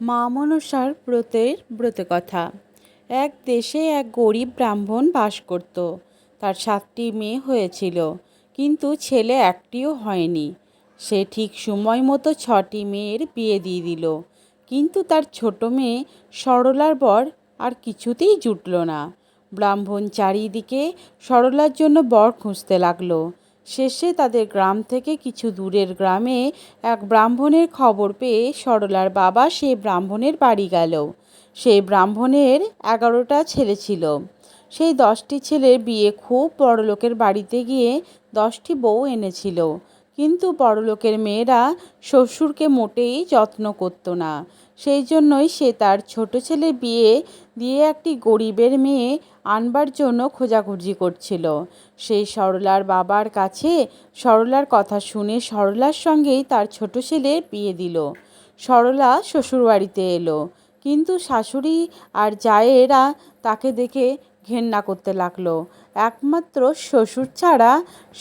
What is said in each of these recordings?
মা মনসার ব্রতের ব্রতকথা। এক দেশে এক গরিব ব্রাহ্মণ বাস করত। তার সাতটি মেয়ে হয়েছিল, কিন্তু ছেলে একটিও হয়নি। সে ঠিক সময় মতো ছটি মেয়ের বিয়ে দিয়ে দিল, কিন্তু তার ছোট মেয়ে সরলার বর আর কিছুতেই জুটল না। ব্রাহ্মণ চারিদিকে সরলার জন্য বর খুঁজতে লাগল শেষে তাদের গ্রাম থেকে কিছু দূরের গ্রামে এক ব্রাহ্মণের খবর পেয়ে সরলার বাবা সেই ব্রাহ্মণের বাড়ি গেল। সেই ব্রাহ্মণের এগারোটা ছেলে ছিল। সেই দশটি ছেলের বিয়ে খুব বড়লোকের বাড়িতে গিয়ে দশটি বউ এনেছিল। কিন্তু বড়লোকের মেয়েরা শ্বশুরকে মোটেই যত্ন করতো না। সেই জন্যই সে তার ছোট ছেলে বিয়ে দিয়ে একটি গরিবের মেয়ে আনবার জন্য খোঁজাখুঁজি করছিল। সেই সরলার বাবার কাছে সরলার কথা শুনে সরলার সঙ্গেই তার ছোট ছেলে বিয়ে দিল। সরলা শ্বশুরবাড়িতে এলো, কিন্তু শাশুড়ি আর জায়েরা তাকে দেখে ঘেন্না করতে লাগল। একমাত্র শ্বশুর ছাড়া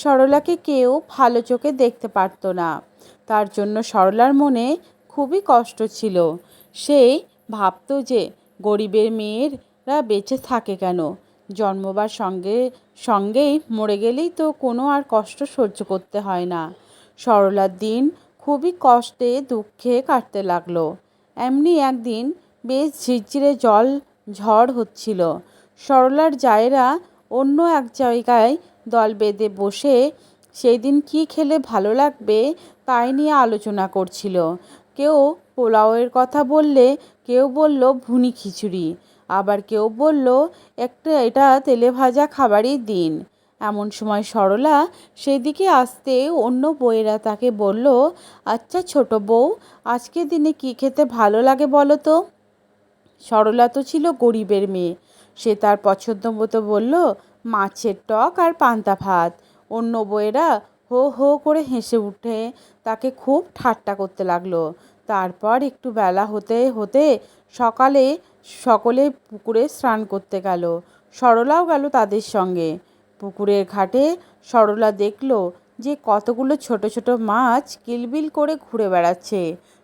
সরলাকে কেউ ভালো চোখে দেখতে পারতো না। তার জন্য সরলার মনে খুবই কষ্ট ছিল। সে ভাবতো যে গরিবের মেয়েরা বেঁচে থাকে কেন? জন্মবার সঙ্গে সঙ্গেই মরে গেলেই তো কোনো আর কষ্ট সহ্য করতে হয় না। সরলার দিন খুবই কষ্টে দুঃখে কাটতে লাগল। এমনি একদিন বেশ ঝিরঝিরে জল ঝড় হচ্ছিল। সরলার জায়েরা অন্য এক জায়গায় দল বেঁধে বসে সেই দিন কী খেলে ভালো লাগবে? তাই নিয়ে আলোচনা করছিল। কেউ পোলাওয়ের কথা বললে কেউ বলল ভুনি খিচুড়ি, আবার কেউ বলল একটা এটা তেলে ভাজা খাবারই দিন। এমন সময় সরলা সেদিকে আসতে অন্য বইয়েরা তাকে বলল আচ্ছা ছোট বউ, আজকে দিনে কি খেতে ভালো লাগে বলো তো? সরলা তো ছিল গরিবের মেয়ে। সে তার পছন্দ মতো বলল, মাছের টক আর পান্তা ভাত। অন্য বউয়েরা হো হো করে হেসে উঠে তাকে খুব ঠাট্টা করতে লাগল। তারপর একটু বেলা হতে হতে সকালে সকলে পুকুরে স্নান করতে গেল। সরলাও গেল তাদের সঙ্গে। পুকুরের ঘাটে সরলা দেখল যে কতগুলো ছোট ছোট মাছ কিলবিল করে ঘুরে বেড়াচ্ছে।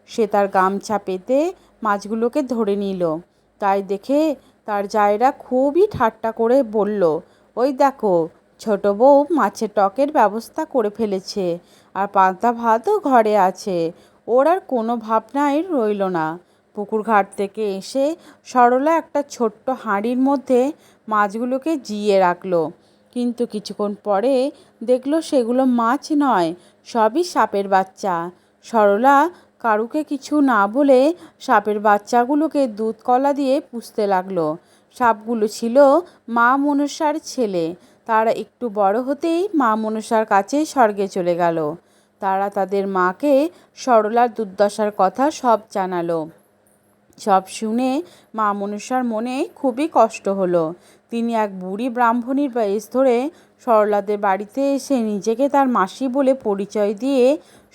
সে তার গামছা পেতে মাছগুলোকে ধরে নিল। তাই দেখে তার জায়রা খুবই ঠাট্টা করে বলল, ওই দেখো ছোট বউ মাছের টকের ব্যবস্থা করে ফেলেছে আর পান্তা ভাতও ঘরে আছে। ওর আর কোনো ভাবনাই রইল না। পুকুর ঘাট থেকে এসে সরলা একটা ছোট্ট হাঁড়ির মধ্যে মাছগুলোকে জিয়ে রাখল। কিন্তু কিছুক্ষণ পরে দেখল সেগুলো মাছ নয়, সবই সাপের বাচ্চা। সরলা কারুকে কিছু না বলে সাপের বাচ্চাগুলোকে দুধ কলা দিয়ে পুষতে লাগল। সাপগুলো ছিল মা মনসার ছেলে। তারা একটু বড় হতেই মা মনসার কাছে স্বর্গে চলে গেল। তারা তাদের মাকে সরলার দুর্দশার কথা সব জানালো। সব শুনে মা মনসার মনে খুবই কষ্ট হলো। তিনি এক বুড়ি ব্রাহ্মণীর বেশ ধরে সরলাদের বাড়িতে এসে নিজেকে তার মাসি বলে পরিচয় দিয়ে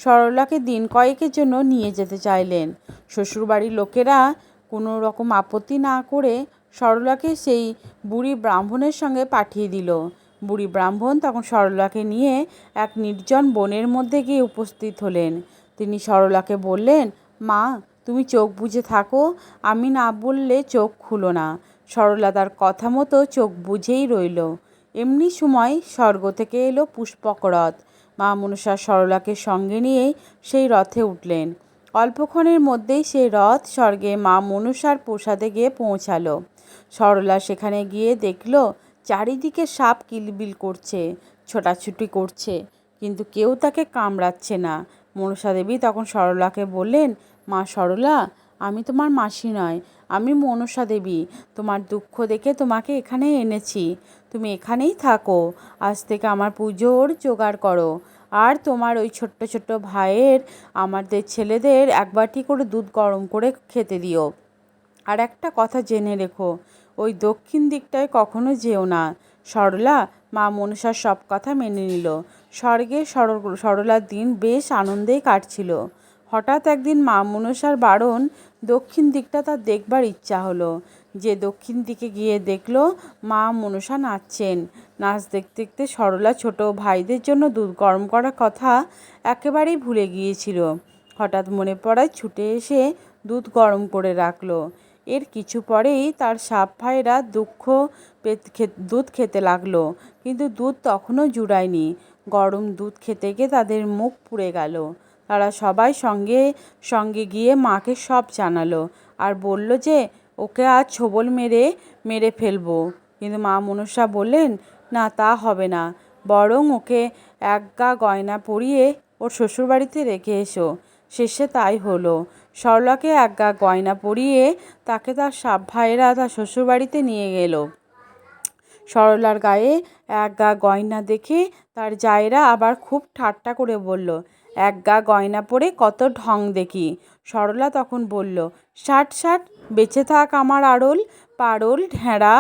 সরলাকে দিন কয়েকের জন্য নিয়ে যেতে চাইলেন। শ্বশুরবাড়ির লোকেরা কোনো রকম আপত্তি না করে সরলাকে সেই বুড়ি ব্রাহ্মণের সঙ্গে পাঠিয়ে দিল। বুড়ি ব্রাহ্মণ তখন সরলাকে নিয়ে এক নির্জন বনের মধ্যে গিয়ে উপস্থিত হলেন। তিনি সরলাকে বললেন, মা, তুমি চোখ বুজে থাকো, আমি না বললে চোখ খুলো না। সরলা তার কথা মতো চোখ বুঝেই রইল। এমনি সময় স্বর্গ থেকে এলো পুষ্পকরথ মা মনসা সরলাকে সঙ্গে নিয়েই সেই রথে উঠলেন। অল্পক্ষণের মধ্যেই সেই রথ স্বর্গে মা মনসার প্রসাদে গিয়ে পৌঁছালো। সরলা সেখানে গিয়ে দেখল চারিদিকে সাপ কিলবিল করছে, ছোটাছুটি করছে, কিন্তু কেউ তাকে কামড়াচ্ছে না। মনসা দেবী তখন সরলাকে বললেন, মা সরলা, আমি তোমার মাসি নয়, আমি মনসা দেবী। তোমার দুঃখ দেখে তোমাকে এখানে এনেছি। তুমি এখানেই থাকো, আজ থেকে আমার পুজোর জোগাড় করো। আর তোমার ওই ছোট্ট ছোট্ট ভাইয়ের, আমাদের ছেলেদের এক বাটি করে দুধ গরম করে খেতে দিও। আর একটা কথা জেনে রেখো ওই দক্ষিণ দিকটায় কখনো যেও না। সরলা, মা মনসার সব কথা মেনে নিল। স্বর্গে সরলার দিন বেশ আনন্দেই কাটছিল। হঠাৎ একদিন মা মনসার বারণ দক্ষিণ দিকটা তার দেখবার ইচ্ছা হলো। যে দক্ষিণ দিকে গিয়ে দেখল মা মনসা নাচছেন। নাচ দেখতে দেখতে সরলা ছোট ভাইদের জন্য দুধ গরম করার কথা একেবারেই ভুলে গিয়েছিল। হঠাৎ মনে পড়ায় ছুটে এসে দুধ গরম করে রাখল। এর কিছু পরেই তার সাপ ভাইরা দুঃখ দুধ খেতে লাগল। কিন্তু দুধ তখনও জুড়ায়নি। গরম দুধ খেতে গিয়ে তাদের মুখ পুড়ে গেল। তারা সবাই সঙ্গে সঙ্গে গিয়ে মাকে সব জানালো আর বলল যে, ওকে আজ ছোবল মেরে মেরে ফেলব। কিন্তু মা মনসা বললেন, না, তা হবে না। বরং ওকে এক গা গয়না পরিয়ে ওর শ্বশুরবাড়িতে রেখে এসো। শেষে তাই হলো। সরলাকে এক গা গয়না পরিয়ে তাকে তার সাপ ভাইয়েরা তার শ্বশুরবাড়িতে নিয়ে গেল। সরলার গায়ে এক গা গয়না দেখে তার জায়েরা আবার খুব ঠাট্টা করে বলল, এক গা গয়না পরে কত ঢং দেখি। সরলা তখন বলল, ষাট ষাট, বেঁচে থাক আমার আড়ল পারল ঢেঁড়া,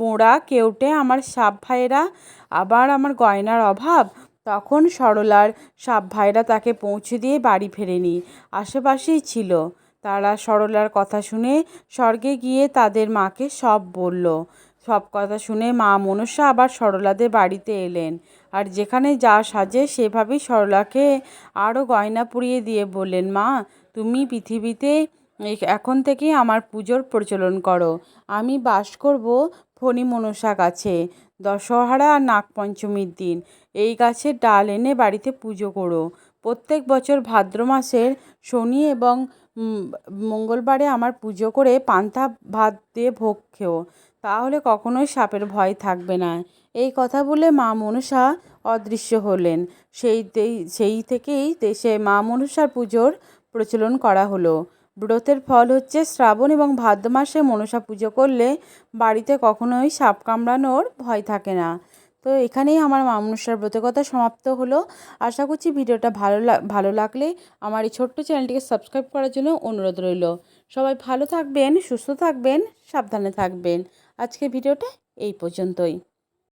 মোড়া, কেউটে আমার সাপ ভাইয়েরা, আবার আমার গয়নার অভাব তখন সরলার সাপ ভাইরা তাকে পৌঁছে দিয়ে বাড়ি ফেরেনি। আশেপাশেই ছিল। তারা সরলার কথা শুনে স্বর্গে গিয়ে তাদের মাকে সব বলল। সব কথা শুনে মা মনসা আবার সরলাদের বাড়িতে এলেন। আর যেখানে যা সাজে সেভাবেই সরলাকে আরও গয়না পুড়িয়ে দিয়ে বললেন, মা, তুমি পৃথিবীতে এখন থেকে আমার পুজোর প্রচলন করো। আমি বাস করব ফণি মনসা গাছে দশহরা আর নাগপঞ্চমীর দিন। এই গাছের ডাল এনে বাড়িতে পুজো করো। প্রত্যেক বছর ভাদ্র মাসের শনি এবং মঙ্গলবারে আমার পুজো করে পান্তা ভাত দিয়ে ভোগ খেও। তাহলে কখনোই সাপের ভয় থাকবে না। এই কথা বলে মা মনসা অদৃশ্য হলেন। সেই সেই থেকেই দেশে মা মনসার পুজোর প্রচলন করা হলো। ব্রতের ফল হচ্ছে শ্রাবণ এবং ভাদ্র মাসে মনসা পুজো করলে বাড়িতে কখনোই সাপ কামড়ানোর ভয় থাকে না। তো এখানেই আমার মা মনসার ব্রতের কথা সমাপ্ত হলো। আশা করছি ভিডিওটা ভালো ভালো লাগলে আমার এই ছোট্ট চ্যানেলটিকে সাবস্ক্রাইব করার জন্য অনুরোধ রইল। সবাই ভালো থাকবেন, সুস্থ থাকবেন, সাবধানে থাকবেন। আজকে ভিডিওটা এই পর্যন্তই।